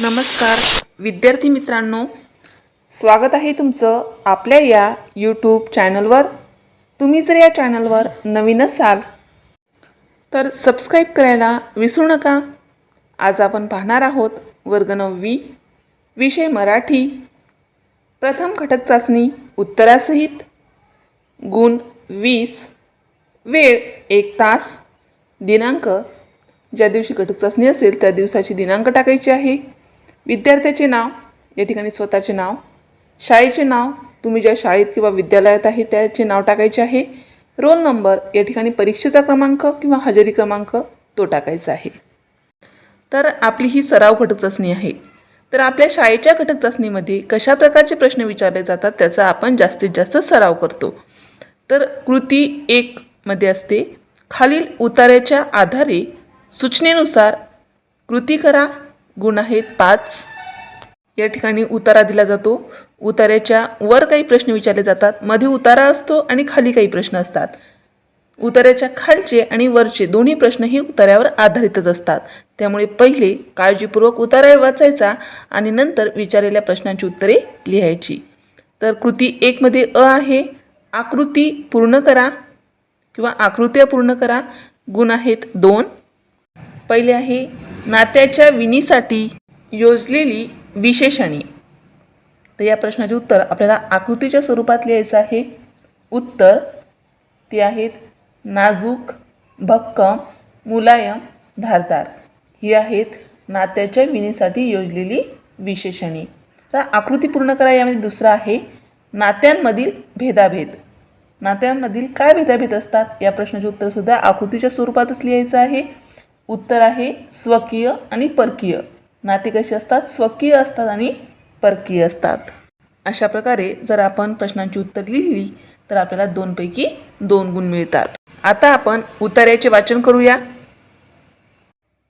नमस्कार. विद्यार्थी मित्रांनो स्वागत आहे तुमचं आपल्या या यूट्यूब चॅनलवर तुम्ही जर या चॅनलवर नवीन असाल तर सबस्क्राईब करायला विसरू नका. आज आपण पाहणार आहोत वर्ग नववी विषय मराठी. प्रथम घटक चाचणी उत्तरासहित. गुण वीस वेळ एक तास. दिनांक ज्या दिवशी घटक चाचणी असेल त्या दिवसाची दिनांक टाकायची आहे. विद्यार्थ्याचे नाव या ठिकाणी स्वतःचे नाव शाळेचे नाव तुम्ही ज्या शाळेत किंवा विद्यालयात आहे त्याचे नाव टाकायचे आहे. रोल नंबर या ठिकाणी परीक्षेचा क्रमांक किंवा हजेरी क्रमांक तो टाकायचा आहे. तर आपली ही सराव घटक चाचणी आहे. तर आपल्या शाळेच्या घटक चाचणीमध्ये कशा प्रकारचे प्रश्न विचारले जातात त्याचा आपण जास्तीत जास्त सराव करतो. तर कृती एक मध्ये असते खालील उतार्याच्या आधारे सूचनेनुसार कृती करा गुण आहेत पाच. या ठिकाणी उतारा दिला जातो. उतार्याच्या वर काही प्रश्न विचारले जातात. मध्ये उतारा असतो आणि खाली काही प्रश्न असतात. उतार्याच्या खालचे आणि वरचे दोन्ही प्रश्न हे उतार्यावर आधारितच असतात. त्यामुळे पहिले काळजीपूर्वक उतारा वाचायचा आणि नंतर विचारलेल्या प्रश्नांची उत्तरे लिहायची. तर कृती एकमध्ये अ आहे. आकृती पूर्ण करा किंवा आकृत्या पूर्ण करा. गुण आहेत दोन. पहिले आहे नात्याच्या विनीसाठी योजलेली विशेषणे तर या प्रश्नाचे उत्तर आपल्याला आकृतीच्या स्वरूपात लिहायचं आहे. उत्तर ते आहेत नाजूक भक्कम मुलायम धारदार. ही आहेत नात्याच्या विणीसाठी योजलेली विशेषणे तर आकृती पूर्ण करा यामध्ये दुसरा आहे नात्यांमधील भेदाभेद. नात्यांमधील काय भेदाभेद असतात? या प्रश्नाचे उत्तरसुद्धा आकृतीच्या स्वरूपातच लिहायचं आहे. उत्तर आहे स्वकीय आणि परकीय. नाते कशी असतात? स्वकीय असतात आणि परकीय असतात. अशा प्रकारे जर आपण प्रश्नांची उत्तर लिहिली तर आपल्याला दोनपैकी दोन गुण मिळतात. आता आपण उतार्याचे वाचन करूया.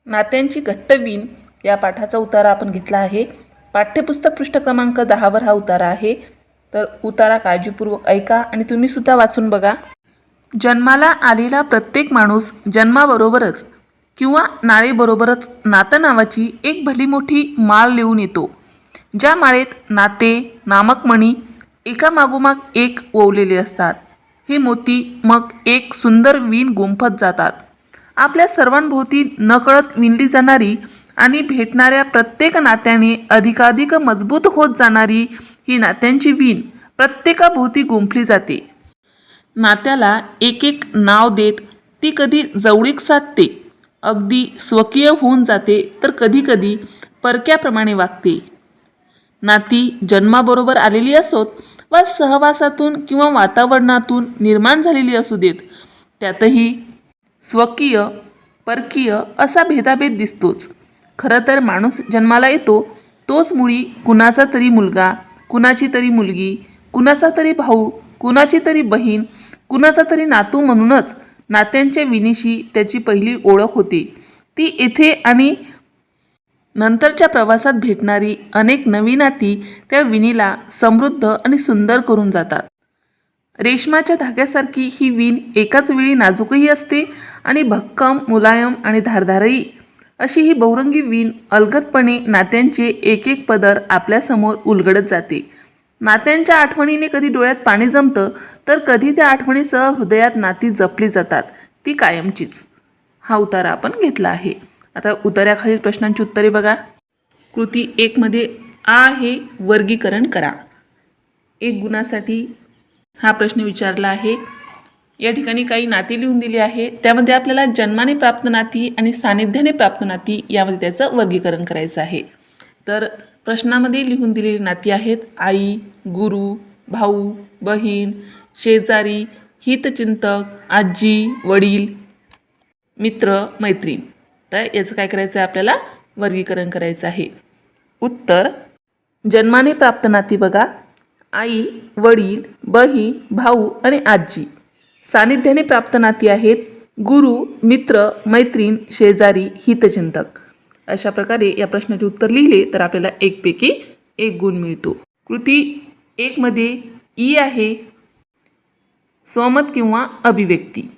नात्यांची घट्टवीन या पाठाचा उतारा आपण घेतला आहे. पाठ्यपुस्तक पृष्ठ क्रमांक दहावर हा उतारा आहे. तर उतारा काळजीपूर्वक ऐका आणि तुम्ही सुद्धा वाचून बघा. जन्माला आलेला प्रत्येक माणूस जन्माबरोबरच किंवा नाळेबरोबरच नातं नावाची एक भली मोठी माळ लिहून येतो. ज्या माळेत नाते नामक मणी एका मागोमाग एक ओवलेले असतात. हे मोती मग एक सुंदर वीण गुंफत जातात. आपल्या सर्वांभोवती नकळत विणली जाणारी आणि भेटणाऱ्या प्रत्येक नात्याने अधिकाधिक मजबूत होत जाणारी ही नात्यांची वीण प्रत्येकाभोवती गुंफली जाते. नात्याला एक एक नाव देत ती कधी जवळीक साधते. अगदी स्वकीय होऊन जाते तर कधीकधी परक्याप्रमाणे वागते. नाती जन्माबरोबर आलेली असोत वा सहवासातून किंवा वातावरणातून निर्माण झालेली असू देत त्यातही स्वकीय परकीय असा भेदाभेद दिसतोच. खरं तर माणूस जन्माला येतो तोच मुळी कुणाचा तरी मुलगा कुणाची तरी मुलगी कुणाचा तरी भाऊ कुणाची तरी बहीण कुणाचा तरी नातू म्हणूनच नात्यांच्या विनीशी त्याची पहिली ओळख होती. ती येथे आणि नंतरच्या प्रवासात भेटणारी अनेक नवी नाती त्या विणीला समृद्ध आणि सुंदर करून जातात. रेशमाच्या धाग्यासारखी ही विण एकाच वेळी नाजूकही असते आणि भक्कम मुलायम आणि धारधारही. अशी ही बहुरंगी विण अलगदपणे नात्यांचे एक एक पदर आपल्यासमोर उलगडत जाते. नात्यांच्या आठवणीने कधी डोळ्यात पाणी जमतं तर कधी त्या आठवणीसह हृदयात नाती जपली जातात. ती कायमचीच. हा उतारा आपण घेतला आहे. आता उतार्याखालील प्रश्नांची उत्तरे बघा. कृती एकमध्ये आ आहे वर्गीकरण करा. एक गुणासाठी हा प्रश्न विचारला आहे. या ठिकाणी काही नाती लिहून दिली आहे. त्यामध्ये आपल्याला जन्माने प्राप्त नाती आणि सानिध्याने प्राप्त नाती यामध्ये त्याचं वर्गीकरण करायचं आहे. तर प्रश्नामध्ये लिहून दिलेली नाती आहेत. आई गुरु भाऊ बहीण शेजारी हितचिंतक आजी वडील मित्र मैत्रीण. तर याचं काय करायचं आहे आपल्याला वर्गीकरण करायचं आहे. उत्तर जन्माने प्राप्त नाती बघा. आई वडील बहीण भाऊ आणि आजी. सानिध्याने प्राप्त नाती आहेत. गुरु मित्र मैत्रीण शेजारी हितचिंतक. अशा प्रकारे या प्रश्नाचे उत्तर लिहिले तर आपल्याला एकपैकी एक गुण मिळतो. कृती एकमध्ये ई आहे. स्वमत किंवा अभिव्यक्ती.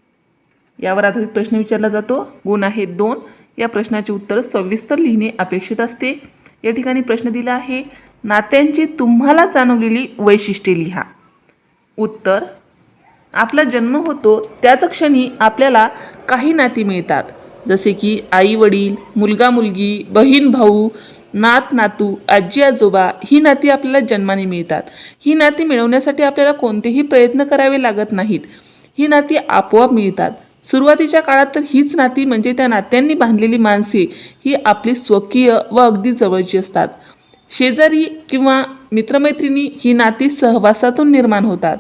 यावर आधारित प्रश्न विचारला जातो. गुण आहे दोन. या प्रश्नाचे उत्तर सविस्तर लिहिणे अपेक्षित असते. या ठिकाणी प्रश्न दिला आहे नात्यांची तुम्हाला जाणवलेली वैशिष्ट्ये लिहा. उत्तर आपला जन्म होतो त्याच क्षणी आपल्याला काही नाती मिळतात. जसे की आई वडील मुलगा मुलगी बहीण भाऊ नात नातू आजी आजोबा ही नाती आपल्याला जन्माने मिळतात. ही नाती मिळवण्यासाठी आपल्याला कोणतेही प्रयत्न करावे लागत नाहीत. ही नाती आपोआप मिळतात. सुरुवातीच्या काळात तर हीच नाती म्हणजे त्या नात्यांनी बांधलेली माणसे ही आपली स्वकीय व अगदी जवळची असतात. शेजारी किंवा मित्रमैत्रिणी ही नाती सहवासातून निर्माण होतात.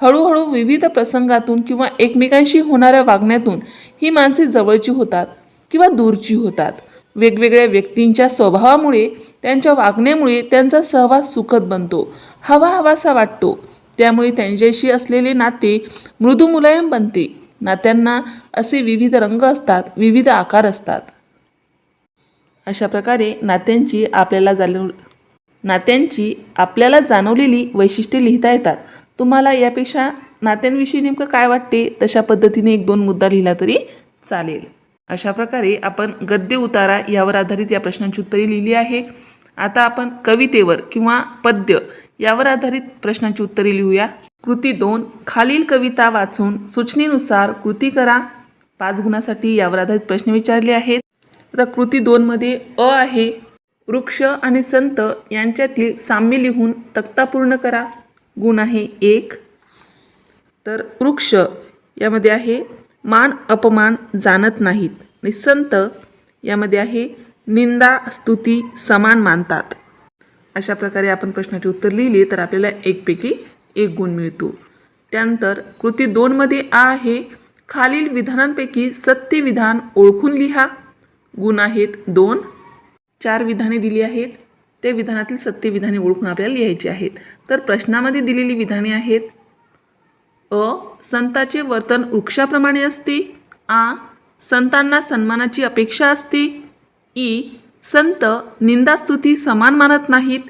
हळूहळू विविध प्रसंगातून किंवा एकमेकांशी होणाऱ्या वागण्यातून ही माणसे जवळची होतात किंवा दूरची होतात. वेगवेगळ्या व्यक्तींच्या स्वभावामुळे त्यांच्या वागण्यामुळे त्यांचा सहवास सुखद बनतो हवा हवासा वाटतो. त्यामुळे त्यांच्याशी असलेले नाते मृदू मुलायम बनते. नात्यांना असे विविध रंग असतात विविध आकार असतात. अशा प्रकारे नात्यांची आपल्याला जाणव नात्यांची आपल्याला जाणवलेली वैशिष्ट्ये लिहिता येतात. तुम्हाला यापेक्षा नात्यांविषयी नेमकं काय वाटते? तशा पद्धतीने एक दोन मुद्दा लिहिला तरी चालेल. अशा प्रकारे आपण गद्य उतारा यावर आधारित या प्रश्नांची उत्तरे लिहिली आहे. आता आपण कवितेवर किंवा पद्य यावर आधारित प्रश्नांची उत्तरे लिहूया. कृती दोन खालील कविता वाचून सूचनेनुसार कृती करा. पाच गुणासाठी यावर आधारित प्रश्न विचारले आहेत. तर कृती दोनमध्ये अ आहे. वृक्ष आणि संत यांच्यातील साम्य लिहून तक्ता पूर्ण करा. गुण आहे एक. तर वृक्ष यामध्ये आहे मान अपमान जाणत नाहीत. आणि संत यामध्ये आहे निंदा स्तुती समान मानतात. अशा प्रकारे आपण प्रश्नाचे उत्तर लिहिले तर आपल्याला एकपैकी एक गुण मिळतो. त्यानंतर कृती दोनमध्ये आ आहे खालील विधानांपैकी सत्य विधान ओळखून लिहा. गुण आहेत दोन. चार विधाने दिली आहेत. ते विधानातील सत्य विधाने ओळखून आपल्याला लिहायची आहेत. तर प्रश्नामध्ये दिलेली विधाने आहेत. अ संताचे वर्तन वृक्षाप्रमाणे असते. आ संतांना सन्मानाची अपेक्षा असते. ई संत निंदास्तुती समान मानत नाहीत.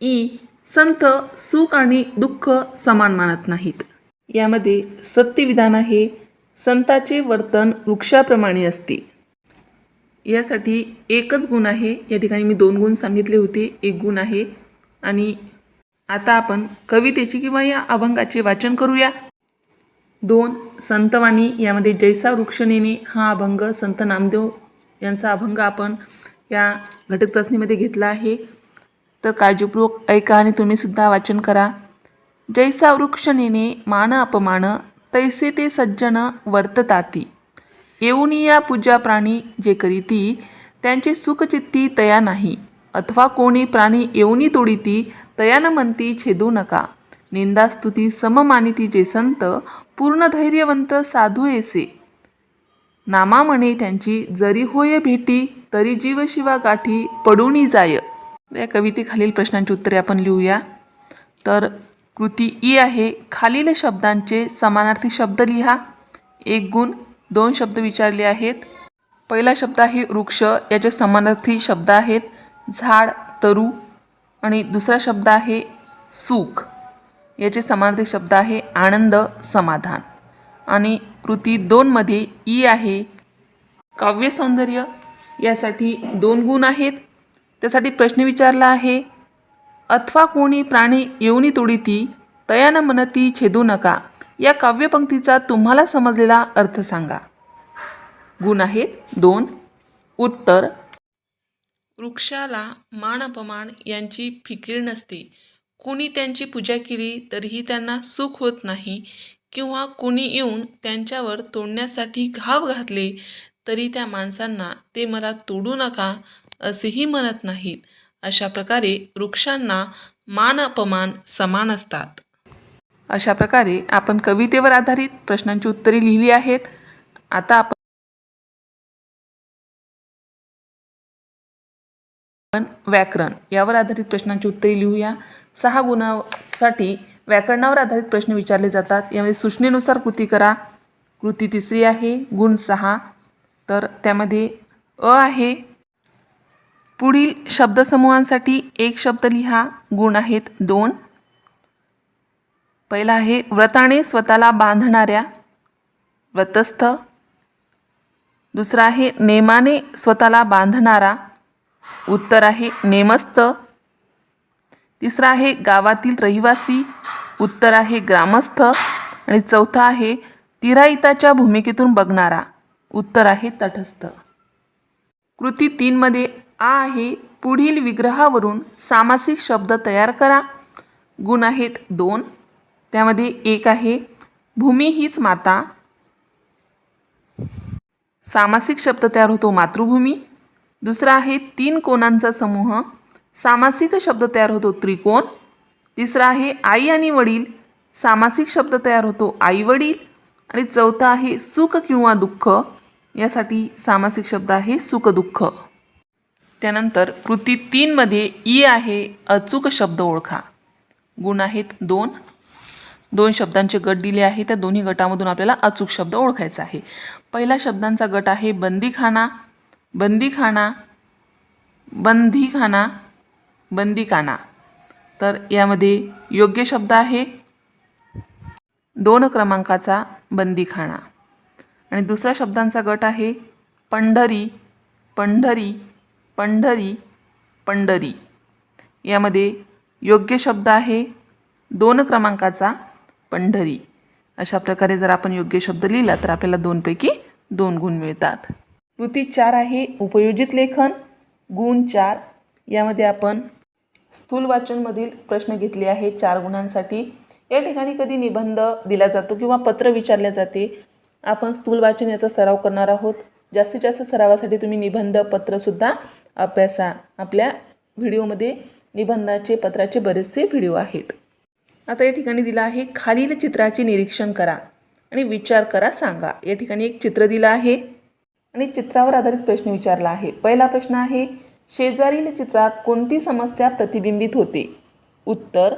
ई संत सुख आणि दुःख समान मानत नाहीत. यामध्ये सत्य विधान आहे. संताचे वर्तन वृक्षाप्रमाणे असते. यासाठी एकच गुण आहे. या ठिकाणी मी दोन गुण सांगितले होते. एक गुण आहे. आणि आता आपण कवितेची किंवा या अभंगाचे वाचन करूया. दोन संतवाणी यामध्ये जैसा वृक्षनेने हा अभंग संत नामदेव यांचा अभंग आपण या घटक चाचणीमध्ये घेतला आहे. तर काळजीपूर्वक ऐका आणि तुम्हीसुद्धा वाचन करा. जैसा वृक्षनेने मान अपमान तैसे ते सज्जन वर्तताती. येऊनी या पूजा प्राणी जे करीती त्यांची सुखचित्ती तया नाही. अथवा कोणी प्राणी येऊनी तोडीती तयान म्हणती छेदू नका. निंदास्तुती सममानिती जे संत पूर्ण धैर्यवंत साधू येसे. नामा म्हणे त्यांची जरी होय भेटी तरी जीव शिवा गाठी पडूनी जाय. या कवितेखालील प्रश्नांची उत्तरे आपण लिहूया. तर कृती ई आहे खालील शब्दांचे समानार्थी शब्द लिहा. एक गुण दोन शब्द विचारले आहेत. पहिला शब्द आहे वृक्ष याचे समानार्थी शब्द आहेत. झाड तरू. आणि दुसरा शब्द आहे सुख याचे समानार्थी शब्द आहे आनंद समाधान. आणि कृती दोनमध्ये ई आहे. काव्यसौंदर्य यासाठी दोन गुण आहेत. त्यासाठी प्रश्न विचारला आहे अथवा कोणी प्राणी येऊनी तोडीती तयानं मनती छेदू नका. या काव्यपंक्तीचा तुम्हाला समजलेला अर्थ सांगा. गुण आहेत दोन. उत्तर. वृक्षाला मान अपमान यांची फिकीर नसते. कुणी त्यांची पूजा केली तरीही त्यांना सुख होत नाही किंवा कुणी येऊन त्यांच्यावर तोडण्यासाठी घाव घातले तरी त्या माणसांना ते मला तोडू नका असेही म्हणत नाहीत. अशा प्रकारे वृक्षांना मान अपमान समान असतात. अशा प्रकारे आपण कवितेवर आधारित प्रश्नांची उत्तरे लिहिली आहेत. आता आपण आपण व्याकरण यावर आधारित प्रश्नांची उत्तरे लिहूया. सहा गुणासाठी व्याकरणावर आधारित प्रश्न विचारले जातात. यामध्ये सूचनेनुसार कृती करा. कृती तिसरी आहे. गुण सहा. तर त्यामध्ये अ आहे. पुढील शब्दसमूहांसाठी एक शब्द लिहा. गुण आहेत दोन. पहिला आहे व्रताने स्वतःला बांधणाऱ्या व्रतस्थ. दुसरा आहे नेमाने स्वतःला बांधणारा. उत्तर आहे नेमस्थ. तिसरा आहे गावातील रहिवासी. उत्तर आहे ग्रामस्थ. आणि चौथा आहे तिराईताच्या भूमिकेतून बघणारा. उत्तर आहे तटस्थ. कृती तीनमध्ये आ आहे पुढील विग्रहावरून सामासिक शब्द तयार करा. गुण आहेत दोन. त्यामध्ये एक आहे भूमी हीच माता. सामासिक शब्द तयार होतो मातृभूमी. दुसरा आहे तीन कोणांचा समूह. सामासिक शब्द तयार होतो त्रिकोण. तिसरा आहे आई आणि वडील. सामासिक शब्द तयार होतो आई वडील आणि चौथा आहे सुख किंवा दुःख. यासाठी सामासिक शब्द आहे सुखदुःख. त्यानंतर कृती तीनमध्ये ई आहे अचूक शब्द ओळखा. गुण आहेत दोन दोन शब्दांचे गट दिले आहे त्या दोन्ही गटामधून आपल्याला अचूक शब्द ओळखायचा आहे. पहिला शब्दांचा गट आहे बंदीखाना बंदीखाना बंदीखाना बंदीकाना तर यामध्ये योग्य शब्द आहे. दोन क्रमांकाचा बंदीखाना. आणि दुसऱ्या शब्दांचा गट आहे पंढरी पंढरी पंढरी पंढरी. यामध्ये योग्य शब्द आहे. दोन क्रमांकाचा पंढरी. अशा प्रकारे जर आपण योग्य शब्द लिहिला तर आपल्याला दोनपैकी दोन गुण मिळतात. कृती चार आहे उपयोजित लेखन. गुण चार यामध्ये आपण स्थूल वाचनमधील प्रश्न घेतले आहे. चार गुणांसाठी या ठिकाणी कधी निबंध दिला जातो किंवा पत्र विचारले जाते. आपण स्थूल वाचन याचा सराव करणार आहोत. जास्तीत जास्त सरावासाठी तुम्ही निबंध पत्रसुद्धा अभ्यासा. आपल्या व्हिडिओमध्ये निबंधाचे पत्राचे बरेचसे व्हिडिओ आहेत. आता या ठिकाणी दिलं आहे खालील चित्राचे निरीक्षण करा आणि विचार करा सांगा. या ठिकाणी एक चित्र दिलं आहे आणि चित्रावर आधारित प्रश्न विचारला आहे. पहिला प्रश्न आहे शेजारील चित्रात कोणती समस्या प्रतिबिंबित होते? उत्तर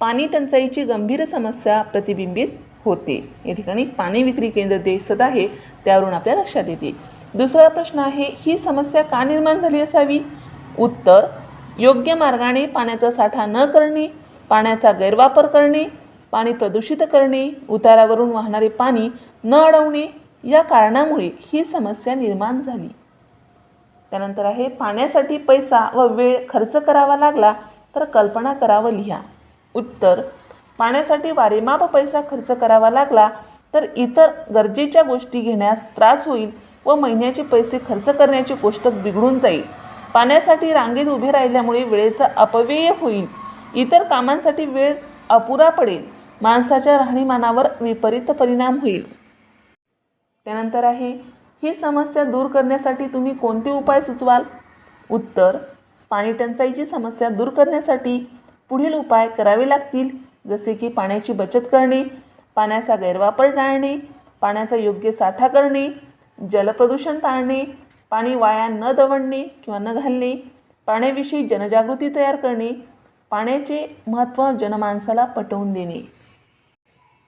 पाणी टंचाईची गंभीर समस्या प्रतिबिंबित होते. या ठिकाणी पाणी विक्री केंद्र दिसत आहे त्यावरून आपल्या लक्षात येते. दुसरा प्रश्न आहे ही समस्या का निर्माण झाली असावी? उत्तर योग्य मार्गाने पाण्याचा साठा न करणे पाण्याचा गैरवापर करणे पाणी प्रदूषित करणे उतारावरून वाहणारे पाणी न अडवणे या कारणामुळे ही समस्या निर्माण झाली. त्यानंतर आहे पाण्यासाठी पैसा व वेळ खर्च करावा लागला तर कल्पना करावं लिहा. उत्तर पाण्यासाठी वारेमाप पैसा खर्च करावा लागला तर इतर गरजेच्या गोष्टी घेण्यास त्रास होईल व महिन्याचे पैसे खर्च करण्याची गोष्ट बिघडून जाईल. पाण्यासाठी रांगेत उभे राहिल्यामुळे वेळेचा अपव्यय होईल. इतर कामांसाठी वेळ अपुरा पडेल. माणसाच्या राहणीमानावर विपरीत परिणाम होईल. त्यानंतर आहे ही समस्या दूर करण्यासाठी तुम्ही कोणते उपाय सुचवाल? उत्तर पाणी टंचाईची समस्या दूर करण्यासाठी पुढील उपाय करावे लागतील. जसे की पाण्याची बचत करणे पाण्याचा गैरवापर टाळणे पाण्याचा योग्य साठा करणे जलप्रदूषण टाळणे पाणी वाया न दवडणे किंवा न घालणे पाण्याविषयी जनजागृती तयार करणे पाण्याचे महत्त्व जनमानसाला पटवून देणे.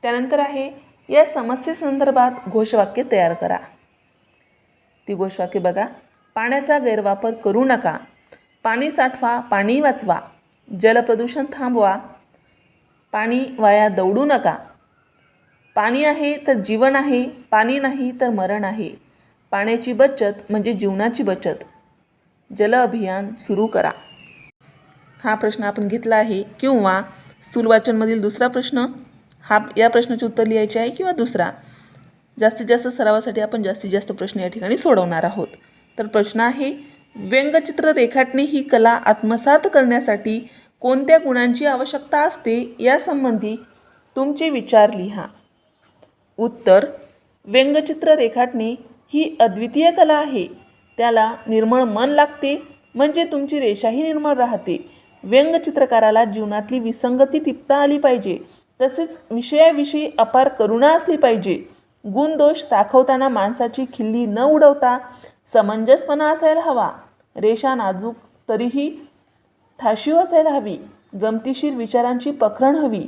त्यानंतर आहे या समस्येसंदर्भात घोषवाक्य तयार करा. ती घोषवाक्य बघा पाण्याचा गैरवापर करू नका. पाणी साठवा पाणी वाचवा. जलप्रदूषण थांबवा. पाणी वाया दौडू नका. पाणी आहे तर जीवन आहे पाणी नाही तर मरण आहे. पाण्याची बचत म्हणजे जीवनाची बचत. जल अभियान सुरू करा. हा प्रश्न आपण घेतला आहे किंवा स्थूल वाचनमधील दुसरा प्रश्न हा या प्रश्नाचे उत्तर लिहायचे आहे किंवा दुसरा? जास्तीत जास्त सरावासाठी आपण जास्तीत जास्त प्रश्न या ठिकाणी सोडवणार आहोत. तर प्रश्न आहे व्यंगचित्र रेखाटणे ही कला आत्मसात करण्यासाठी कोणत्या गुणांची आवश्यकता असते यासंबंधी तुमचे विचार लिहा. उत्तर व्यंगचित्र रेखाटणे ही अद्वितीय कला आहे. त्याला निर्मळ मन लागते म्हणजे तुमची रेषाही निर्मळ राहते. व्यंगचित्रकाराला जीवनातली विसंगती टिपता आली पाहिजे. तसेच विषयाविषयी अपार करुणा असली पाहिजे. गुणदोष दाखवताना माणसाची खिल्ली न उडवता समंजसपणा असायला हवा. रेषा नाजूक तरीही ठाशीव असायला हवी. गमतीशीर विचारांची पखरण हवी.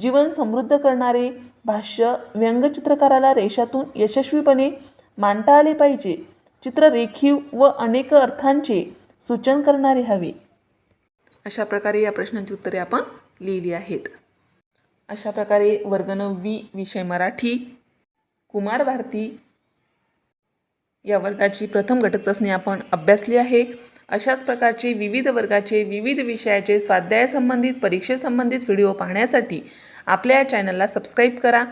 जीवन समृद्ध करणारे भाष्य व्यंगचित्रकाराला रेषातून यशस्वीपणे मांडता आले पाहिजे. चित्र रेखीव व अनेक अर्थांचे सूचन करणारे हवे. अशा प्रकारे या प्रश्नांची उत्तरे आपण लिहिली आहेत. अशा प्रकारे वर्ग नववी विषय मराठी कुमार भारती या वर्गाची प्रथम घटक चाचणी आपण अभ्यासली आहे. अशाच प्रकारचे विविध वर्गाचे विविध विषयाचे स्वाध्यायासंबंधित परीक्षेसंबंधित व्हिडिओ पाहण्यासाठी आपल्या या चॅनलला सबस्क्राईब करा.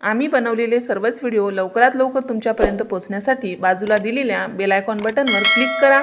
आम्ही बनवलेले सर्वच व्हिडिओ लवकरात लवकर तुमच्यापर्यंत पोहोचण्यासाठी बाजूला दिलेल्या बेलायकॉन बटनवर क्लिक करा.